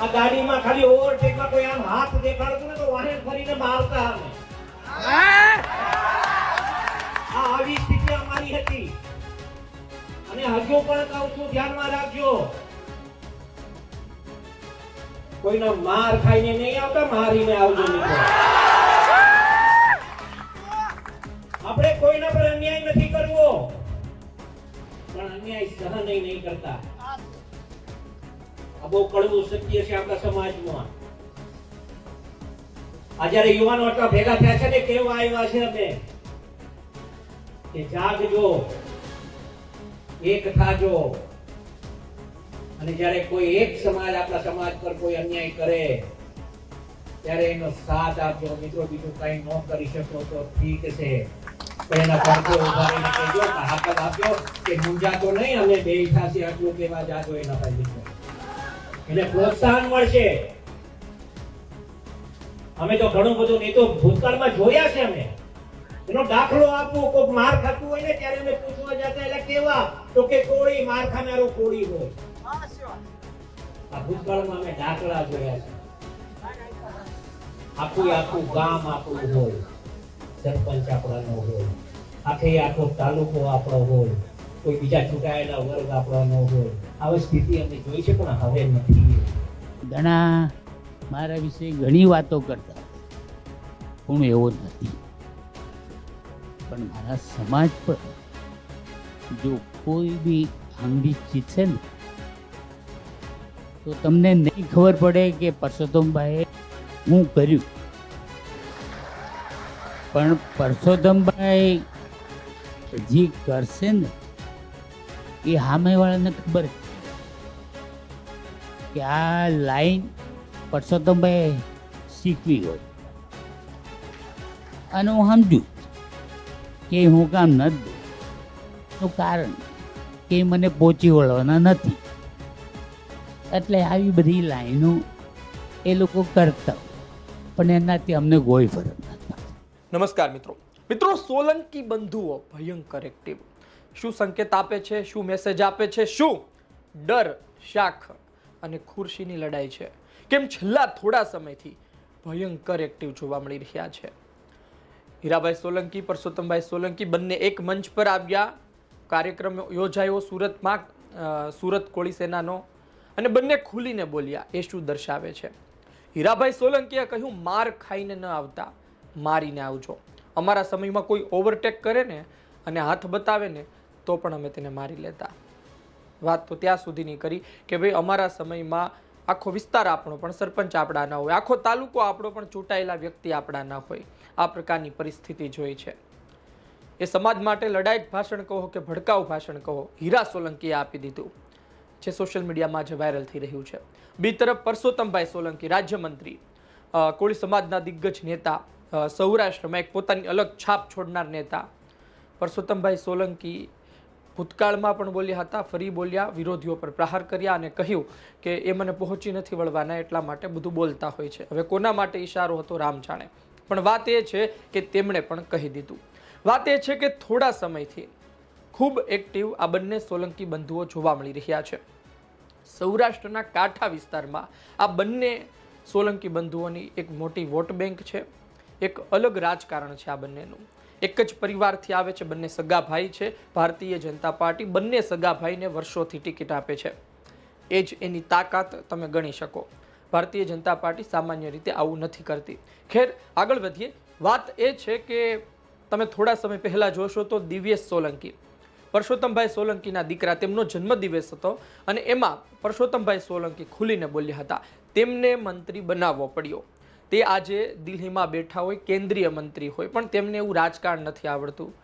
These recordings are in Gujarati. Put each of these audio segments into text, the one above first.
આ ગાડીમાં ખાલી ઓવરટેકમાં કોઈ આમ હાથ દેખાડતો ને તો વાહન ફરીને મારતા અમે. આ આવી સ્થિતિ અમારી હતી. અને હજુ પણ કહું છું, ધ્યાનમાં રાખજો. કોઈનો માર ખાઈને નહીં આવતા, મારીને આવજો આપણે કોઈના પર અન્યાય નથી કરવો. પણ અન્યાય સહન નહીં કરતા. બહુ કડવું સત્ય છે આપણા સમાજમાં. આ જયારે યુવાનો આટલા ભેગા થયા છે ને કેવા આવ્યા છે અમે? કે જાગજો, એક થાજો. અને જ્યારે કોઈ એક સમાજ આપણા સમાજ પર કોઈ અન્યાય કરે, ત્યારે એનો સાથ આપજો. મિત્રો, બીજું કઈ ન કરી શકો તો ઠીક છે. એના પડખે ઊભા રહીને કહેજો હાકલ આપજો કે મૂંઝાતો નહીં, અમે બે છે આટલું કેવા જાજો એના ભાઈ મિત્રો. એને પ્રોત્સાહન મળશે. અમે તો ઘણું બધું નહીં તો ભૂતકાળમાં જોયા છે અમે. એનો દાખલો આપવો કોઈક માર ખાતું હોય ને ત્યારે અમે પૂછવા જતા એટલે કેવા? તો કે કોળી માર ખાનારો કોળી હોય. આ ભૂતકાળમાં અમે દાખલા જોયા છે. આખું આખું ગામ આપણું હોય. સરપંચ આપણાનો હોય. આખે આખો તાલુકો આપણો હોય. કોઈ બીજા ચૂંટાયેલા વર્ગ આપણો હોય. આવી સ્થિતિ અમે જોઈ છે, પણ હવે નથી. ઘણા મારા વિશે ઘણી વાતો કરતા. હું એવો નથી. પણ મારા સમાજ પર જો કોઈ બી આંગળી છે ને, તો તમને નહીં ખબર પડે કે પરસોત્તમભાઈએ હું કર્યું. પણ પરસોત્તમભાઈ જે કરશે ને એ સામેવાળાને ખબર કે આ લાઈન પરસોત્તમભાઈ શીખવી હોય. અને હું સમજુ કે હું કામ નથી તો કારણ કે મને પહોંચી વળવાના નથી. એટલે આવી બધી લાઈનો એ લોકો કરતા પણ એનાથી અમને કોઈ ફરક નથી નમસ્કાર મિત્રો. મિત્રો, સોલંકી બંધુઓ ભયંકર એક્ટિવ શું સંકેત આપે છે? શું મેસેજ આપે છે? શું? ડર, શાખ અને ખુરશીની લડાઈ છે. કેમ છેલ્લા થોડા સમયથી ભયંકર એક્ટિવ જોવા મળી રહ્યા છે? હીરાભાઈ સોલંકી, પરસોત્તમભાઈ સોલંકી બંને એક મંચ પર આવ્યા. કાર્યક્રમ યોજાયો સુરતમાં સુરત કોળી સેનાનો. અને બંને ખુલીને બોલ્યા, એ શું દર્શાવે છે? હીરાભાઈ સોલંકીએ કહ્યું, માર ખાઈને ન આવતા, મારીને આવજો. અમારા સમયમાં કોઈ ઓવરટેક કરે ને અને હાથ બતાવે ને તો પણ અમે તેને મારી લેતા. વાત તો ત્યાં સુધીની કરી કે ભાઈ, અમારા સમયમાં આખો વિસ્તાર આપણો પણ સરપંચ આપણા ના હોય, આખો તાલુકો આપણો પણ ચૂંટાયેલા વ્યક્તિ આપણા ના હોય. આ પ્રકારની પરિસ્થિતિ જોઈ છે. એ સમાજ માટે લડાયક ભાષણ કહો કે ભડકાઉ ભાષણ કહો, હીરા સોલંકીએ આપી દીધું, જે સોશિયલ મીડિયામાં જે વાયરલ થઈ રહ્યું છે. બી તરફ પરસોત્તમભાઈ સોલંકી, રાજ્યમંત્રી કોળી સમાજના દિગ્ગજ નેતા સૌરાષ્ટ્રમાં એક પોતાની અલગ છાપ છોડનાર નેતા. પરસોત્તમભાઈ સોલંકી ભૂતકાળમાં પણ બોલ્યા હતા, ફરી બોલ્યા, વિરોધીઓ પર પ્રહાર કર્યા અને કહ્યું કે એ મને પહોંચી નથી વળવાના એટલા માટે બધું બોલતા હોય છે. હવે કોના માટે ઈશારો હતો રામ જાણે. પણ વાત એ છે કે તેમણે પણ કહી દીધું. વાત એ છે કે થોડા સમયથી ખૂબ એક્ટિવ આ બંને સોલંકી બંધુઓ જોવા મળી રહ્યા છે. સૌરાષ્ટ્રના કાંઠા વિસ્તારમાં આ બંને સોલંકી બંધુઓની એક મોટી વોટ બેંક છે. એક અલગ રાજકારણ છે આ બંનેનું. એક જ પરિવારથી આવે છે, બંને સગા ભાઈ છે. ભારતીય જનતા પાર્ટી બંને સગા ભાઈને વર્ષોથી ટિકિટ આપે છે. એ જ એની તાકાત તમે ગણી શકો. ભારતીય જનતા પાર્ટી સામાન્ય રીતે આવું નથી કરતી. ખેર, આગળ વધીએ. વાત એ છે કે તમે થોડા સમય પહેલાં જોશો તો દિવ્યેશ સોલંકી. પરસોત્તમભાઈ સોલંકીના દીકરા, તેમનો જન્મદિવસ હતો અને એમાં પરસોત્તમભાઈ સોલંકી ખુલીને બોલ્યા હતા. તેમને મંત્રી બનાવવો પડ્યો. તે આજે દિલ્હીમાં બેઠા હોય, કેન્દ્રીય મંત્રી હોય, પણ તેમને એવું રાજકારણ નથી આવડતું.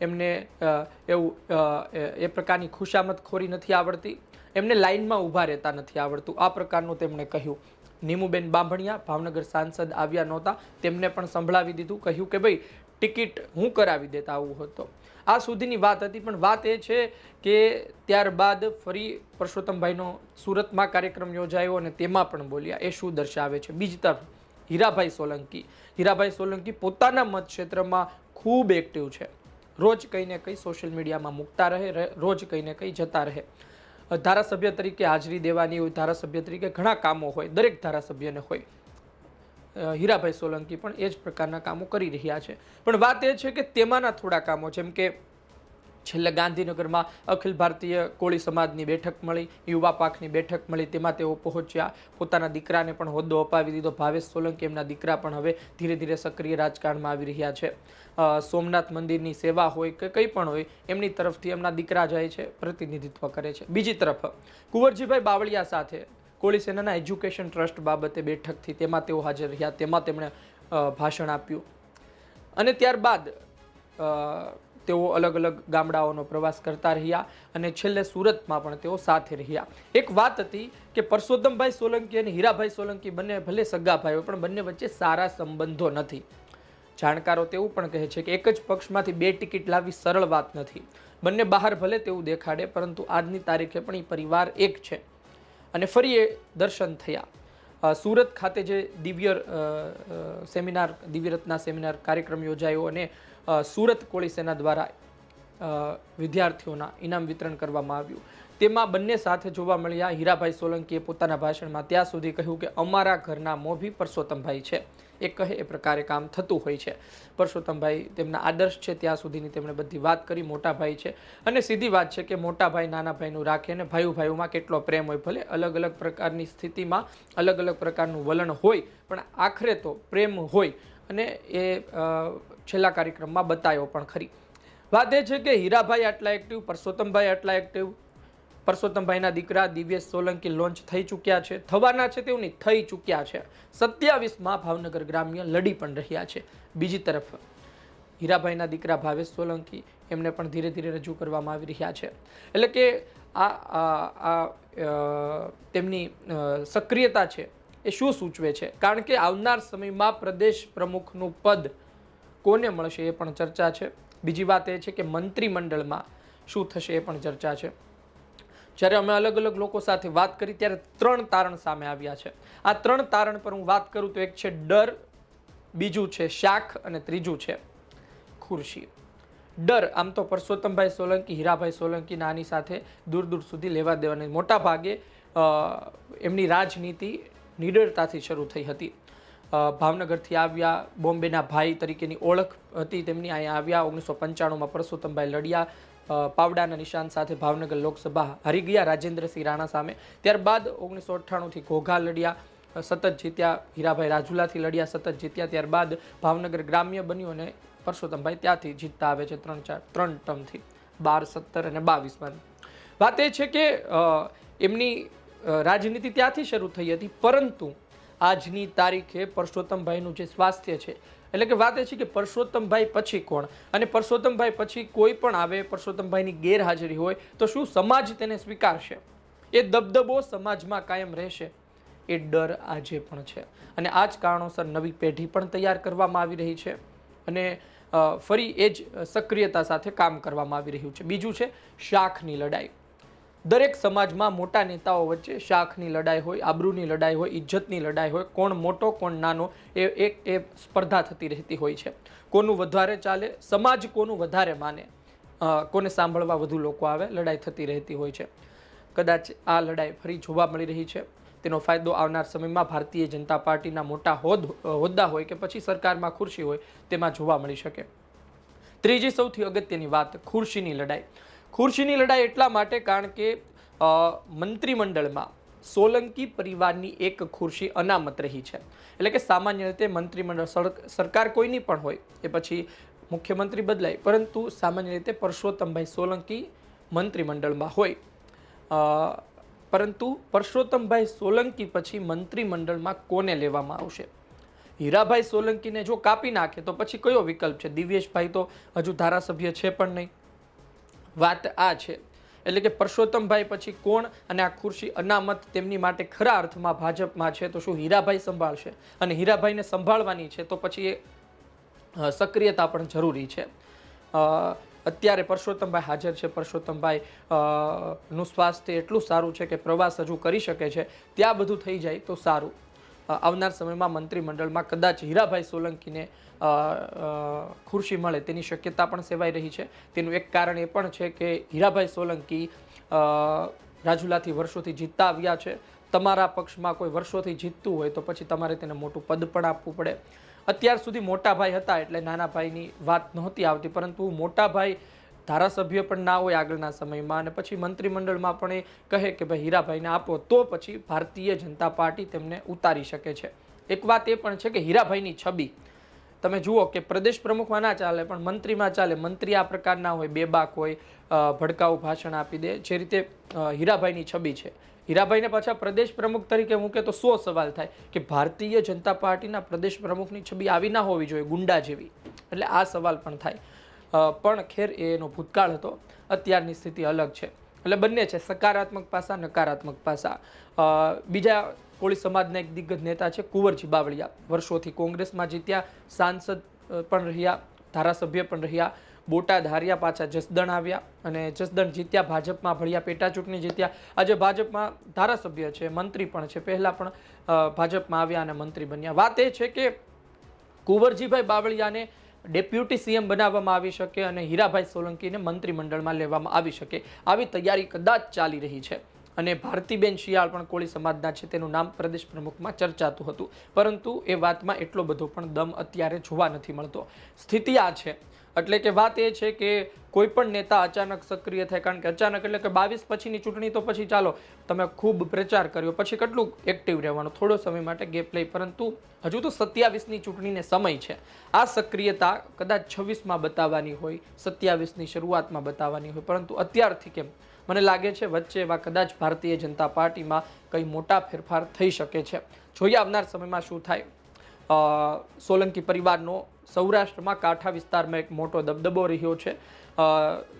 એમને એવું એ- પ્રકારની ખુશામતખોરી નથી આવડતી. એમને લાઇનમાં ઊભા રહેતા નથી આવડતું. આ પ્રકારનું તેમણે કહ્યું. નીમુબેન બાંભણિયા, ભાવનગર સાંસદ આવ્યા નહોતા. તેમને પણ સંભળાવી દીધું. કહ્યું કે ભાઈ, ટિકિટ હું કરાવી દેતા આવું હતો આ સુધીની વાત હતી, પણ વાત એ છે કે ત્યારબાદ ફરી પરસોત્તમભાઈનો સુરતમાં કાર્યક્રમ યોજાયો અને તેમાં પણ બોલ્યા. એ શું દર્શાવે છે? બીજી તરફ હીરાભાઈ સોલંકી. હીરાભાઈ સોલંકી પોતાના મત ક્ષેત્રમાં ખૂબ એક્ટિવ છે. રોજ કંઈ ને કંઈ સોશિયલ મીડિયામાં મૂકતા રહે રોજ કંઈ ને કંઈ જતા રહે. ધારાસભ્ય તરીકે હાજરી દેવાની હોય, ધારાસભ્ય તરીકે ઘણા કામો હોય, દરેક ધારાસભ્યને હોય. હીરાભાઈ સોલંકી પણ એ જ પ્રકારના કામો કરી રહ્યા છે. પણ વાત એ છે કે તેમાંના થોડા કામો, જેમ કે છેલ્લે ગાંધીનગરમાં અખિલ ભારતીય કોળી સમાજની બેઠક મળી, યુવા પાકની બેઠક મળી, તેમાં તેઓ પહોંચ્યા. પોતાના દીકરાને પણ હોદ્દો અપાવી દીધો. ભાવેશ સોલંકી એમના દીકરા પણ હવે ધીરે ધીરે સક્રિય રાજકારણમાં આવી રહ્યા છે. સોમનાથ મંદિરની સેવા હોય કે કંઈ પણ હોય, એમની તરફથી એમના દીકરા જાય છે, પ્રતિનિધિત્વ કરે છે. બીજી તરફ, કુંવરજીભાઈ બાવળિયા સાથે કોળી સેનાના એજ્યુકેશન ટ્રસ્ટ બાબતે બેઠકથી તેમાં તેઓ હાજર રહ્યા. તેમાં તેમણે ભાષણ આપ્યું. અને ત્યારબાદ તેઓ અલગ અલગ ગામડાઓનો પ્રવાસ કરતા રહ્યા અને છેલ્લે સુરતમાં પણ તેઓ સાથે રહ્યા. એક વાત હતી કે પરસોત્તમભાઈ સોલંકી અને હીરાભાઈ સોલંકી બંને ભલે સગા પણ બંને વચ્ચે સારા સંબંધો નથી. જાણકારો તેવું પણ કહે છે કે એક જ પક્ષમાંથી બે ટિકિટ લાવવી સરળ વાત નથી. બંને બહાર ભલે તેવું દેખાડે, પરંતુ આજની તારીખે પણ એ પરિવાર એક છે. અને ફરી એ દર્શન થયા. સુરત ખાતે જે દિવ્ય સેમિનાર દિવ્યરત્ના સેમિનાર કાર્યક્રમ યોજાયો અને સુરત કોળી સેના દ્વારા વિદ્યાર્થીઓના ઇનામ વિતરણ કરવામાં આવ્યું. તેમાં બંને સાથે જોવા મળ્યા. હીરાભાઈ સોલંકીએ પોતાના ભાષણમાં ત્યાં સુધી કહ્યું કે અમારા ઘરના મોભી પરસોત્તમભાઈ છે. એ કહે એ પ્રકારે કામ થતું હોય છે. પરસોત્તમભાઈ તેમના આદર્શ છે. ત્યાં સુધીની તેમણે બધી વાત કરી. મોટા ભાઈ છે. અને સીધી વાત છે કે મોટા ભાઈ નાના ભાઈનું રાખે અને ભાઈઓ ભાઈઓમાં કેટલો પ્રેમ હોય. ભલે અલગ અલગ પ્રકારની સ્થિતિમાં અલગ અલગ પ્રકારનું વલણ હોય, પણ આખરે તો પ્રેમ હોય. અને એ છેલ્લા કાર્યક્રમમાં બતાવ્યો પણ ખરી. વાત એ છે કે હીરાભાઈ આટલા એક્ટિવ પરસોત્તમભાઈ આટલા એક્ટિવ પરસોત્તમભાઈના દીકરા દિવ્યેશ સોલંકી લોન્ચ થઈ ચૂક્યા છે. થવાના છે તેવું નહીં થઈ ચૂક્યા છે. સત્યાવીસમાં ભાવનગર ગ્રામ્ય લડી પણ રહ્યા છે. બીજી તરફ, હીરાભાઈના દીકરા ભાવેશ સોલંકી એમને પણ ધીરે ધીરે રજૂ કરવામાં આવી રહ્યા છે. એટલે કે આ આ તેમની સક્રિયતા છે એ શું સૂચવે છે? કારણ કે આવનાર સમયમાં પ્રદેશ પ્રમુખનું પદ કોને મળશે એ પણ ચર્ચા છે. બીજી વાત એ છે કે મંત્રીમંડળમાં શું થશે એ પણ ચર્ચા છે. જ્યારે અમે અલગ અલગ લોકો સાથે વાત કરી ત્યારે ત્રણ તારણ સામે આવ્યા છે. આ ત્રણ તારણ પર હું વાત કરું તો એક છે ડર, બીજું છે શાખ અને ત્રીજું છે ખુરશી. ડર આમ તો પરસોત્તમભાઈ સોલંકી, હીરાભાઈ સોલંકી આની સાથે દૂર દૂર સુધી લેવા દેવાની. મોટા ભાગે એમની રાજનીતિ નિડરતાથી શરૂ થઈ હતી. ભાવનગરથી આવ્યા, બોમ્બેના ભાઈ તરીકેની ઓળખ હતી તેમની. અહીંયા આવ્યા, ઓગણીસો પંચાણુંમાં પરસોત્તમભાઈ લડ્યા પાવડાના નિશાન સાથે ભાવનગર લોકસભા હારી ગયા, રાજેન્દ્રસિંહ રાણા સામે. ત્યારબાદ ઓગણીસો અઠ્ઠાણુંથી ઘોઘા લડ્યા સતત જીત્યા, હીરાભાઈ રાજુલાથી લડ્યા, સતત જીત્યા. ત્યારબાદ ભાવનગર ગ્રામ્ય બન્યું અને પરસોત્તમભાઈ ત્યાંથી જીતતા આવે છે ત્રણ ચાર, ત્રણ ટર્મથી. બાર, સત્તર અને બાવીસમાં. વાત એ છે કે એમની રાજનીતિ ત્યાંથી શરૂ થઈ હતી, પરંતુ આજની તારીખે પરસોત્તમભાઈનું જે સ્વાસ્થ્ય છે, એટલે કે વાત એ છે કે પરસોત્તમભાઈ પછી કોણ? અને પરસોત્તમભાઈ પછી કોઈ પણ આવે, પરસોત્તમભાઈની ગેરહાજરી હોય, તો શું સમાજ તેને સ્વીકારશે? એ દબદબો સમાજમાં કાયમ રહેશે? એ ડર આજે પણ છે. અને આ જ કારણોસર નવી પેઢી પણ તૈયાર કરવામાં આવી રહી છે. અને ફરી એ જ સક્રિયતા સાથે કામ કરવામાં આવી રહ્યું છે. બીજું છે શાખની લડાઈ. દરેક સમાજમાં મોટા નેતાઓ વચ્ચે શાખની લડાઈ હોય, આબરૂની લડાઈ હોય, ઇજ્જતની લડાઈ હોય, કોણ મોટો, કોણ નાનો, એ એક, એ સ્પર્ધા થતી રહેતી હોય છે. કોનું વધારે ચાલે, સમાજ કોનું વધારે માને કોને સાંભળવા વધુ લોકો આવે, લડાઈ થતી રહેતી હોય છે. કદાચ આ લડાઈ ફરી જોવા મળી રહી છે. તેનો ફાયદો આવનાર સમયમાં ભારતીય જનતા પાર્ટીના મોટા હોદ હોદ્દા હોય કે પછી સરકારમાં ખુરશી હોય, તેમાં જોવા મળી શકે. ત્રીજી સૌથી અગત્યની વાત, ખુરશીની લડાઈ. ખુરશીની લડાઈ એટલા માટે કારણ કે મંત્રીમંડળમાં સોલંકી પરિવારની એક ખુરશી અનામત રહી છે. એટલે કે સામાન્ય રીતે મંત્રીમંડળ સર- સરકાર કોઈની પણ હોય, એ પછી મુખ્યમંત્રી બદલાય. પરંતુ સામાન્ય રીતે પરસોત્તમભાઈ સોલંકી મંત્રીમંડળમાં હોય. પરંતુ પરસોત્તમભાઈ સોલંકી પછી મંત્રીમંડળમાં કોને લેવામાં આવશે? હીરાભાઈ સોલંકીને જો કાપી નાખે તો પછી કયો વિકલ્પ છે? દિવ્યેશભાઈ તો હજુ ધારાસભ્ય છે પણ નહીં. વાત આ છે. એટલે કે પરસોત્તમભાઈ પછી કોણ અને આ ખુરશી અનામત તેમની માટે ખરા અર્થમાં ભાજપમાં છે, તો શું હીરાભાઈ સંભાળશે? અને હીરાભાઈને સંભાળવાની છે, તો પછી એ સક્રિયતા પણ જરૂરી છે. અત્યારે પરસોત્તમભાઈ હાજર છે. પરસોત્તમભાઈ નું સ્વાસ્થ્ય એટલું સારું છે કે પ્રવાસ હજુ કરી શકે છે. ત્યાં બધું થઈ જાય તો સારું. આવનાર સમયમાં મંત્રીમંડળમાં કદાચ હીરાભાઈ સોલંકીને ખુરશી મળે તેની શક્યતા પણ સેવાઈ રહી છે. તેનું એક કારણ એ પણ છે કે હીરાભાઈ સોલંકી રાજુલાથી વર્ષોથી જીતતા આવ્યા છે. તમારા પક્ષમાં કોઈ વર્ષોથી જીતતું હોય તો પછી તમારે તેને મોટું પદ પણ આપવું પડે. અત્યાર સુધી મોટા ભાઈ હતા એટલે નાના ભાઈની વાત નહોતી આવતી, પરંતુ મોટા ભાઈ ધારાસભ્ય પણ ના હોય આગળના સમયમાં અને પછી મંત્રીમંડળમાં પણ એ કહે કે ભાઈ હીરાભાઈને આપો તો પછી ભારતીય જનતા પાર્ટી તેમને ઉતારી શકે છે. એક વાત એ પણ છે કે હીરાભાઈની છબી, તમે જુઓ કે પ્રદેશ પ્રમુખમાં ના ચાલે, પણ મંત્રીમાં ચાલે. મંત્રી આ પ્રકારના હોય બેબાક હોય ભડકાઉ ભાષણ આપી દે. જે રીતે હીરાભાઈની છબી છે. હીરાભાઈને પાછા પ્રદેશ પ્રમુખ તરીકે મૂકે તો સો સવાલ થાય કે ભારતીય જનતા પાર્ટીના પ્રદેશ પ્રમુખની છબી આવી ના હોવી જોઈએ, ગુંડા જેવી. એટલે આ સવાલ પણ થાય. પણ ખેર એનો ભૂતકાળ હતો. અત્યારની સ્થિતિ અલગ છે. એટલે બંને છે, સકારાત્મક પાસા, નકારાત્મક પાસા. બીજા કોળી સમાજના એક દિગ્ગજ નેતા છે, કુંવરજી બાવળિયા. વર્ષોથી કોંગ્રેસમાં જીત્યા, સાંસદ પણ રહ્યા, ધારાસભ્ય પણ રહ્યા બોટાદ હાર્યા પાછા જસદણ આવ્યા અને જસદણ જીત્યા, ભાજપમાં ભળ્યા પેટા ચૂંટણી જીત્યા. આજે ભાજપમાં ધારાસભ્ય છે, મંત્રી પણ છે. પહેલા પણ ભાજપમાં આવ્યા અને મંત્રી બન્યા. વાત એ છે કે કુંવરજીભાઈ બાવળિયાને ડેપ્યુટી સીએમ બનાવવામાં આવી શકે અને હીરાભાઈ સોલંકીને મંત્રીમંડળમાં લેવામાં આવી શકે આવી તૈયારી કદાચ ચાલી રહી છે. અને ભારતીબેન શિયાળ પણ કોળી સમાજના છે, તેનું નામ પ્રદેશ પ્રમુખમાં ચર્ચાતું હતું. પરંતુ એ વાતમાં એટલો બધો પણ દમ અત્યારે જોવા નથી મળતો. સ્થિતિ આ છે. એટલે કે વાત એ છે કે કોઈ પણ નેતા અચાનક સક્રિય થાય, કારણ કે અચાનક એટલે કે બાવીસ પછીની ચૂંટણી તો પછી ચાલો, તમે ખૂબ પ્રચાર કર્યો. પછી કેટલું એક્ટિવ રહેવાનું? થોડો સમય માટે ગેપ લઈ, પરંતુ હજુ તો સત્યાવીસની ચૂંટણીને સમય છે. આ સક્રિયતા કદાચ છવ્વીસમાં બતાવવાની હોય, સત્યાવીસની શરૂઆતમાં બતાવવાની હોય, પરંતુ અત્યારથી કેમ? મને લાગે છે વચ્ચે એવા કદાચ ભારતીય જનતા પાર્ટીમાં કંઈ મોટા ફેરફાર થઈ શકે છે. જોઈએ આવનાર સમયમાં શું થાય. સોલંકી પરિવારનો સૌરાષ્ટ્રમાં કાંઠા વિસ્તારમાં એક મોટો દબદબો રહ્યો છે.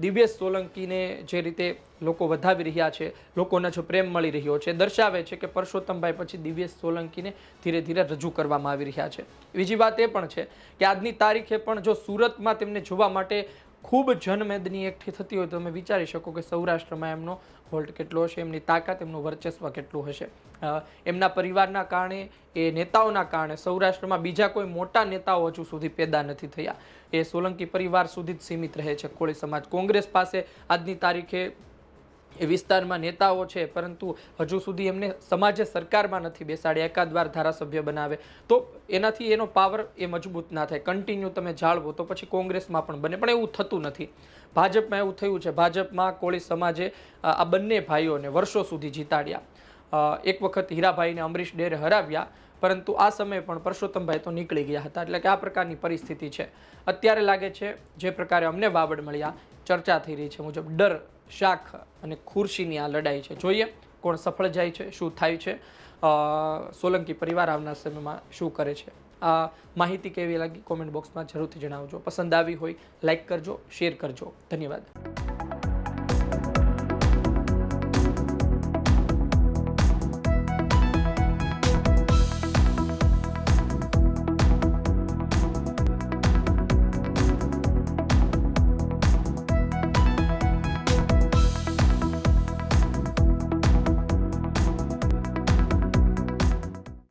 દિવ્યેશ સોલંકીને જે રીતે લોકો વધાવી રહ્યા છે, લોકોને જો પ્રેમ મળી રહ્યો છે, દર્શાવે છે કે પરસોત્તમભાઈ પછી દિવ્યેશ સોલંકીને ધીરે ધીરે રજૂ કરવામાં આવી રહ્યા છે. બીજી વાત એ પણ છે કે આજની તારીખે પણ જો સુરતમાં તેમને જોવા માટે ખૂબ જનમેદની એકઠી થતી હોય તો તમે વિચારી શકો કે સૌરાષ્ટ્રમાં એમનો હોલ્ટ કેટલો હશે, એમની તાકાત, એમનું વર્ચસ્વ કેટલું હશે. એમના પરિવારના કારણે, એ નેતાઓના કારણે સૌરાષ્ટ્રમાં બીજા કોઈ મોટા નેતાઓ હજુ સુધી પેદા નથી થયા. એ સોલંકી પરિવાર સુધી જ સીમિત રહે છે. કોળી સમાજ કોંગ્રેસ પાસે આજની તારીખે એ વિસ્તારમાં નેતાઓ છે, પરંતુ હજુ સુધી એમને સમાજે સરકારમાં નથી બેસાડ્યા, એકાદ વાર ધારાસભ્ય બનાવે. તો એનાથી એનો પાવર એ મજબૂત ના થાય. કન્ટિન્યુ તમે જાળવો તો પછી કોંગ્રેસમાં પણ બને. પણ એવું થતું નથી. ભાજપમાં એવું થયું છે, ભાજપમાં કોળી સમાજે આ બંને ભાઈઓને વર્ષો સુધી જીતાડ્યા. એક વખત હીરાભાઈને અમરીશ ડેરે હરાવ્યા, પરંતુ આ સમયે પણ પરસોત્તમભાઈ તો નીકળી ગયા હતા. એટલે કે આ પ્રકારની પરિસ્થિતિ છે. અત્યારે લાગે છે, જે પ્રકારે અમને વાવડ મળ્યા, ચર્ચા થઈ રહી છે મુજબ ડર શાખ અને ખુરશીની આ લડાઈ છે. જોઈએ કોણ સફળ જાય છે, શું થાય છે. સોલંકી પરિવાર આવનાર સમયમાં શું કરે છે. આ માહિતી કેવી લાગી? કોમેન્ટ બોક્સમાં જરૂરથી જણાવજો. પસંદ આવી હોય લાઈક કરજો શેર કરજો. ધન્યવાદ.